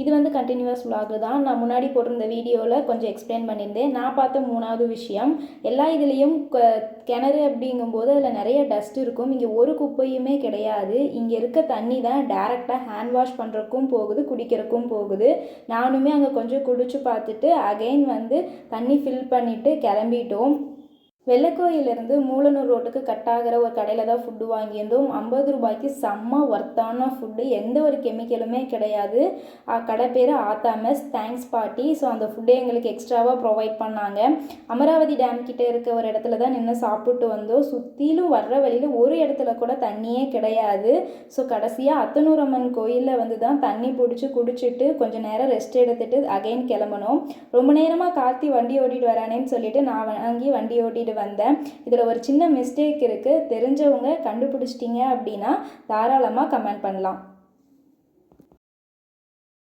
இது வந்து continuous vlog தான். நான் முன்னாடி போட்டிருந்த வீடியோவில் கொஞ்சம் எக்ஸ்பிளைன் பண்ணியிருந்தேன். நான் பார்த்த மூணாவது விஷயம் எல்லா இதுலேயும் கிணறு அப்படிங்கும்போது அதில் நிறைய டஸ்ட் இருக்கும். இங்கே ஒரு குப்பையுமே கிடையாது. இங்கே இருக்க தண்ணி தான் டேரெக்டாக ஹேண்ட் வாஷ் பண்ணுறக்கும் போகுது குடிக்கிறக்கும் போகுது. நானுமே அங்கே கொஞ்சம் குடிச்சு பார்த்துட்டு அகைன் வந்து தண்ணி ஃபில் பண்ணிவிட்டு கிளம்பிட்டோம். வெள்ளக்கோயிலேருந்து மூலனூர் ரோட்டுக்கு கட் ஆகிற ஒரு கடையில் தான் ஃபுட்டு வாங்கியிருந்தோம். ஐம்பது ரூபாய்க்கு செம்ம ஒர்த்தான ஃபுட்டு எந்த ஒரு கெமிக்கலுமே கிடையாது. கடை பேர் ஆத்தாமஸ். தேங்க்ஸ் பாட்டி. ஸோ அந்த ஃபுட்டை எங்களுக்கு எக்ஸ்ட்ராவாக ப்ரொவைட் பண்ணாங்க. அமராவதி டேம் கிட்டே இருக்க ஒரு இடத்துல தான் நின்று சாப்பிட்டு வந்தோம். சுற்றிலும் வர்ற வழியில் ஒரு இடத்துல கூட தண்ணியே கிடையாது. ஸோ கடைசியாக அத்தனூரம்மன் கோயிலில் வந்து தான் தண்ணி பிடிச்சி குடிச்சிட்டு கொஞ்சம் நேரம் ரெஸ்ட் எடுத்துட்டு அகைன் கிளம்பணும் ரொம்ப நேரமாக கார்த்தி வண்டி ஓட்டிகிட்டு வரானேன்னு சொல்லிட்டு நான் வாங்கி வண்டி ஓட்டிகிட்டு வந்தேன். இதில் ஒரு சின்ன மிஸ்டேக் இருக்குது தெரிஞ்சவங்க கண்டுபிடிச்சிட்டிங்க அப்படின்னா தாராளமாக கமெண்ட் பண்ணலாம்.